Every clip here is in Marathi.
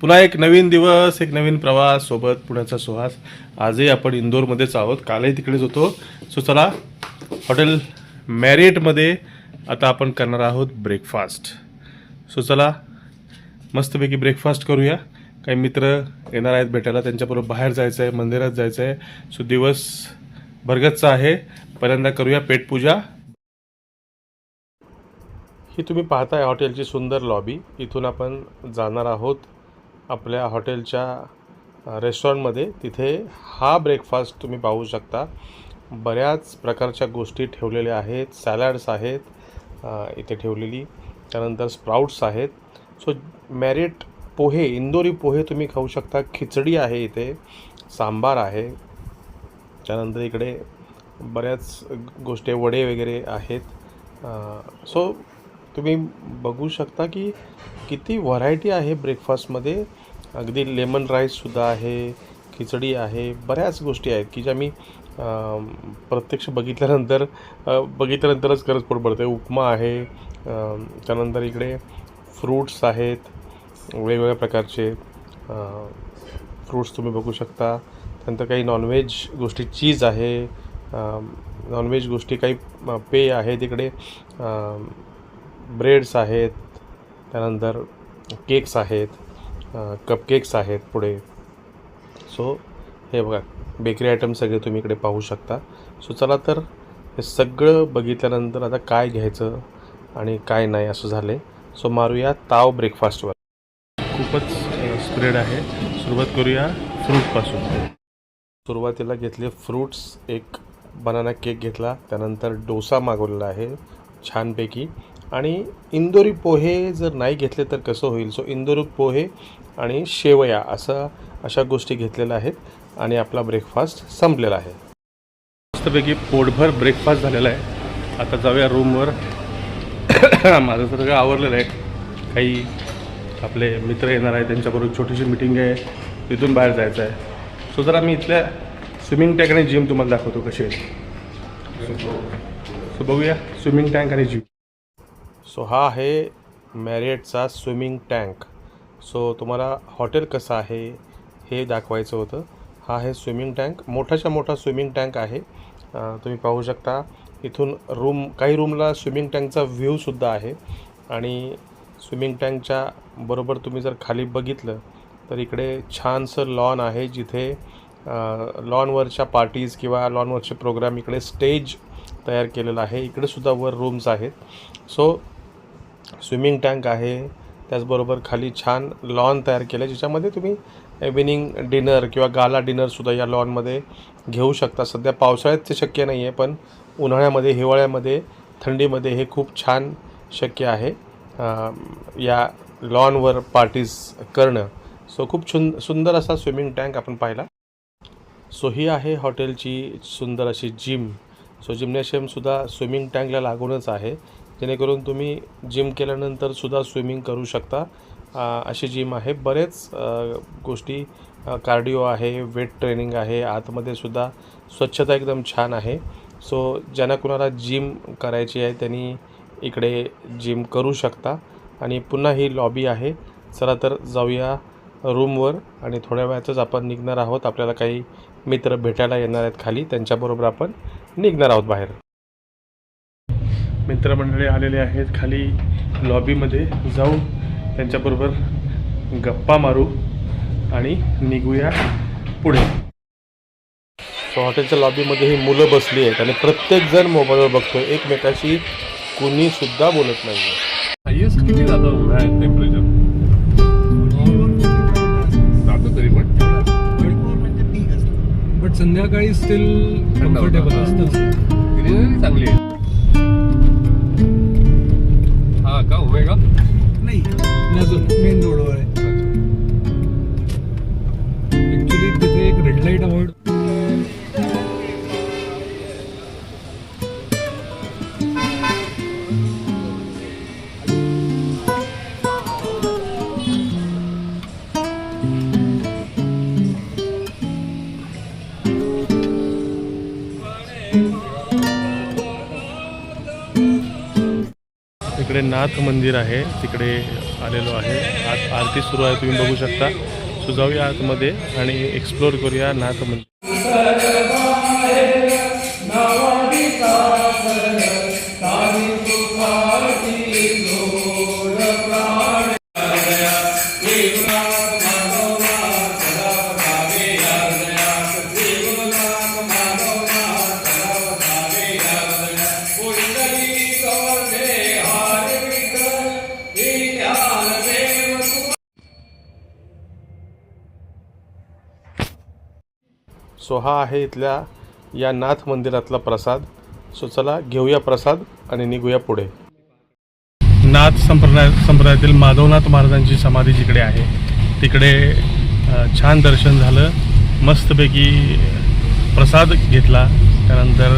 पुन्हा एक नवीन दिवस एक नवीन प्रवास सोबत पुण्याचा सुहास. आजही आपण इंदोरमध्येच आहोत. कालही तिकडेच होतो. सो चला हॉटेल मॅरिएटमध्ये आता आपण करणार आहोत ब्रेकफास्ट. सो चला मस्तपैकी ब्रेकफास्ट करूया. काही मित्र येणार आहेत भेटायला. त्यांच्याबरोबर बाहेर जायचं आहे मंदिरात जायचं आहे सो दिवस भरगतचा आहे. पहिल्यांदा करूया पेटपूजा ही तुम्ही पाहताय हॉटेलची सुंदर लॉबी इथून आपण जाणार आहोत आपल्या हॉटेलच्या रेस्टॉरंटमध्ये तिथे हा ब्रेकफास्ट तुम्ही पाहू शकता. बऱ्याच प्रकारच्या गोष्टी ठेवलेल्या आहेत. सॅलड्स आहेत इथे ठेवलेली. त्यानंतर स्प्राउट्स आहेत. सो मॅरिट पोहे इंदोरी पोहे तुम्ही खाऊ शकता. खिचडी आहे इथे सांबार आहे. त्यानंतर इकडे बऱ्याच गोष्टी वडे वगैरे आहेत. सो तुम्ही बघू शकता की किती व्हरायटी आहे ब्रेकफास्टमध्ये. अगदी लेमन राईससुद्धा आहे खिचडी आहे बऱ्याच गोष्टी आहेत की ज्या मी प्रत्यक्ष बघितल्यानंतर बघितल्यानंतरच खरंच पोट पडते उपमा आहे त्यानंतर इकडे फ्रूट्स आहेत वेगवेगळ्या प्रकारचे फ्रूट्स तुम्ही बघू शकता. त्यानंतर काही नॉनव्हेज गोष्टी चीज आहे नॉनव्हेज गोष्टी काही पेय आहेत तिकडे ब्रेड्स आहेत त्यानंतर केक्स आहेत. कपकेक्स आहेत पुढे. सो हे बघा बेकरी आयटम सगळे तुम्ही इकडे पाहू शकता. सो चला तर हे सगळं बघितल्यानंतर आता काय घ्यायचं आणि काय नाही असं झालं आहे सो मारूया ताव ब्रेकफास्टवर खूपच स्प्रेड आहे. सुरुवात करूया फ्रूटपासून सुरुवातीला घेतले फ्रूट्स एक बनाना केक घेतला त्यानंतर डोसा मागवलेला आहे छानपैकी. आणि इंदोरी पोहे जर नाही घेतले तर कसं होईल? सो इंदोरी पोहे आणि शेवया असं अशा गोष्टी घेतलेल्या आहेत आणि आपला ब्रेकफास्ट संपलेला आहे. मस्तपैकी पोटभर ब्रेकफास्ट झालेला आहे. आता जाऊया रूमवर माझं तर सगळं आवरलेलं आहे. काही आपले मित्र येणार आहे त्यांच्याबरोबर छोटीशी मिटिंग आहे. तिथून बाहेर जायचं आहे. सो जरा मी इथल्या स्विमिंग टँक आणि जिम तुम्हाला दाखवतो कशी सो बघूया स्विमिंग टँक आणि जिम सो हा आहे मॅरिएटचा स्विमिंग टँक. सो तुम्हाला हॉटेल कसं आहे हे दाखवायचं होतं. हा आहे स्विमिंग टँक. मोठाच्या मोठा स्विमिंग टँक आहे. तुम्ही पाहू शकता इथून रूम काही रूमला स्विमिंग टँकचा व्ह्यूसुद्धा आहे. आणि स्विमिंग टँकच्या बरोबर तुम्ही जर खाली बघितलं तर इकडे छानसं लॉन आहे जिथे लॉनवरच्या पार्टीज किंवा लॉनवरचे प्रोग्राम इकडे स्टेज तयार केलेलं आहे. इकडेसुद्धा वर रूम्स आहेत. सो स्विमिंग टँक आहे. त्याचबरोबर खाली छान लॉन तयार केलं आहे ज्याच्यामध्ये तुम्ही इव्हिनिंग डिनर किंवा गाला डिनरसुद्धा या लॉनमध्ये घेऊ शकता. सध्या पावसाळ्यात ते शक्य नाही आहे पण उन्हाळ्यामध्ये हिवाळ्यामध्ये थंडीमध्ये हे खूप छान शक्य आहे. या लॉनवर पार्टीज करणं. सो खूप छुन सुंदर असा स्विमिंग टँक आपण पाहिला. सो ही आहे हॉटेलची सुंदर अशी जिम. सो जिम्नॅशियमसुद्धा स्विमिंग टँकला लागूनच आहे. जेणेकरून तुम्ही जिम केल्यानंतर सुद्धा स्विमिंग करू शकता. अशी जिम आहे. बरेच गोष्टी कार्डिओ आहे वेट ट्रेनिंग आहे. आतमध्ये सुद्धा स्वच्छता एकदम छान आहे. सो ज्यांना कुणाला जिम करायची आहे त्यांनी इकडे जिम करू शकता. आणि पुन्हा ही लॉबी आहे. चला तर जाऊया रूमवर आणि थोड्या वेळातच आपण निघणार आहोत. आपल्याला काही मित्र भेटायला येणार आहेत खाली. त्यांच्याबरोबर आपण निघणार आहोत बाहेर. मित्रमंडळी आलेले आहेत. खाली लॉबीमध्ये जाऊ त्यांच्याबरोबर गप्पा मारू आणि निघूया पुढे. सो हॉटेलच्या लॉबीमध्ये ही मुलं बसली आहेत आणि प्रत्येकजण मोबाईलवर बघतोय. एकमेकाशी कुणी सुद्धा बोलत नाही हायेस्ट किती जातं टेम्परेचर जातं तरी पण. बट संध्याकाळी स्टील. कम्फर्टेबल असतं ग्रीनरी चांगली आहे. इकडे नाथ मंदिर आहे. तिकडे आलेलो आहे. आत आरती सुरू आहे तुम्ही बघू शकता. सो जाऊया आतमध्ये आणि एक्सप्लोर करूया नाथ मंदिर. सो हा आहे इथल्या या नाथ मंदिरातला प्रसाद. सो चला घेऊया प्रसाद आणि निघूया पुढे. नाथ संप्रदाय संप्रदायातील माधवनाथ महाराजांची समाधी जिकडे आहे तिकडे छान दर्शन झालं. मस्तपैकी प्रसाद घेतला. त्यानंतर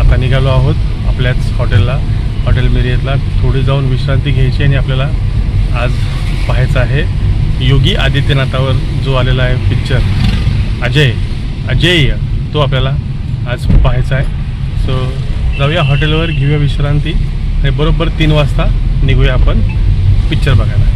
आता निघालो आहोत आपल्याच हॉटेलला. हॉटेल मेरियतला. थोडी जाऊन विश्रांती घ्यायची आणि आपल्याला आज पाहायचं आहे योगी आदित्यनाथावर जो आलेला आहे पिक्चर अजय अजय तो आपल्याला आज पाहायचा आहे. सो जाऊया हॉटेलवर घेऊया विश्रांती. आणि बरोबर तीन वाजता निघूया आपण पिक्चर बघायला.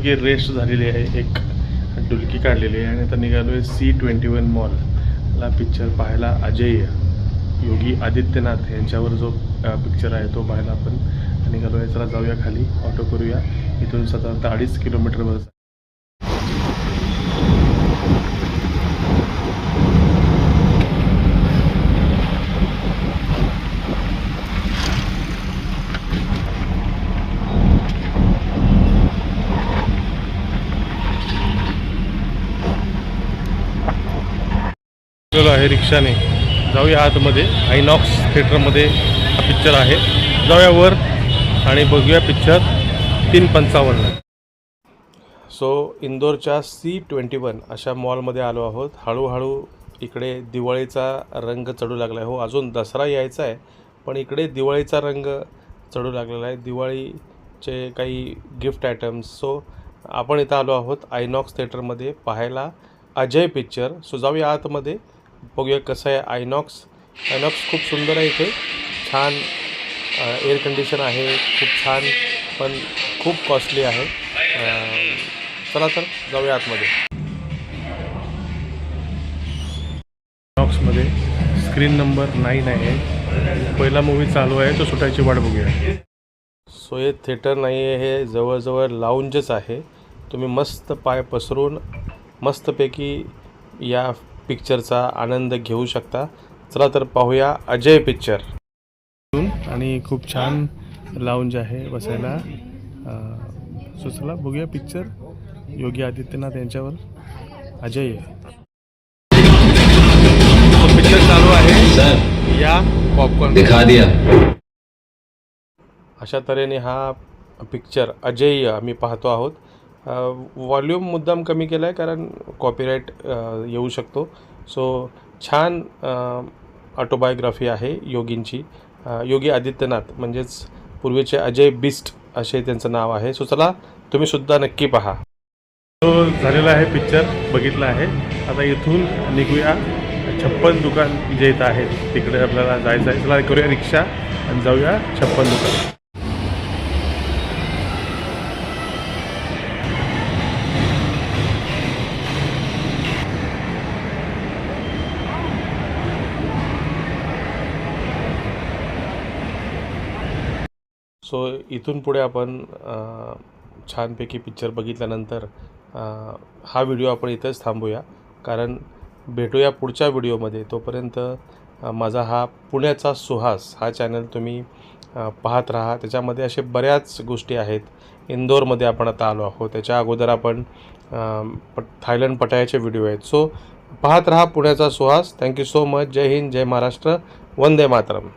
पैकी रेस्ट झालेली आहे एक डुलकी काढलेली आहे आणि आता निघालो आहे सी ट्वेंटी वन मॉलला पिक्चर पाहायला. अजय योगी आदित्यनाथ यांच्यावर जो पिक्चर आहे तो पाहायला आपण. निघालो आहे चला जाऊया खाली ऑटो करूया. इथून साधारणतः अडीच किलोमीटरवर बस आहे रिक्षाने जाऊया आतमध्ये. आयनॉक्स थिएटरमध्ये हा पिक्चर आहे. जाऊया वर आणि बघूया पिक्चर तीन पंचावन्न. सो इंदोरच्या सी ट्वेंटी वन अशा मॉलमध्ये आलो आहोत. हळूहळू इकडे दिवाळीचा रंग चढू लागला आहे हो अजून दसरा यायचा आहे पण इकडे दिवाळीचा रंग चढू लागलेला आहे. दिवाळीचे काही गिफ्ट आयटम्स सो आपण इथं आलो आहोत आयनॉक्स थिएटरमध्ये पाहायला. अजय पिक्चर सो जाऊया आतमध्ये. बघूया कसं आहे आयनॉक्स. आयनॉक्स खूप सुंदर आहे इथे. छान एअर कंडिशन आहे खूप छान पण खूप कॉस्टली आहे. चला तर जाऊया आतमध्ये. आयनॉक्समध्ये स्क्रीन नंबर नाईन आहे. पहिला मूवी चालू आहे तो सुटायची वाट बघूया. सो हे थिएटर नाही आहे हे जवळजवळ लाऊंजच आहे. तुम्ही मस्त पाय पसरून मस्तपैकी या पिक्चरचा आनंद घेऊ शकता. चला तर पाहूया अजय पिक्चर. आणि खूप छान लाऊंज आहे बसायला. सो चला बघूया पिक्चर योगी आदित्यनाथ यांच्यावर. अजय. पिक्चर चालू आहे. या पॉपकॉर्न दिखा दिया. अशा तऱ्हेने हा पिक्चर अजय आम्ही पाहतो आहोत. वॉल्यूम मुद्दाम कमी केला आहे कारण कॉपीराईट येऊ शकतो. सो छान ऑटोबायोग्राफी आहे योगींची. योगी आदित्यनाथ म्हणजेच पूर्वीचे अजय बिस्ट असे त्यांचं नाव आहे. सो चला तुम्ही सुद्धा नक्की पहा. तो झालेला आहे पिक्चर बघितला आहे. आता इथून निघूया. छप्पन दुकान जे इथं आहे तिकडे आपल्याला जायचं आहे चला करूया रिक्षा आणि जाऊया छप्पन दुकान. सो इथून पुढे आपण छानपैकी पिक्चर बघितल्यानंतर हा व्हिडिओ आपण इथंच थांबूया. कारण भेटूया पुढच्या व्हिडिओमध्ये तोपर्यंत माझा हा पुण्याचा सुहास हा चॅनल तुम्ही पाहत राहा. त्याच्यामध्ये असे बऱ्याच गोष्टी आहेत. इंदोरमध्ये आपण आता आलो आहोत. त्याच्या अगोदर आपण पट थायलंड पटायाचे व्हिडिओ आहेत. सो पाहत राहा पुण्याचा Suhas. Thank you so much जय हिंद जय महाराष्ट्र. वंदे मातरम.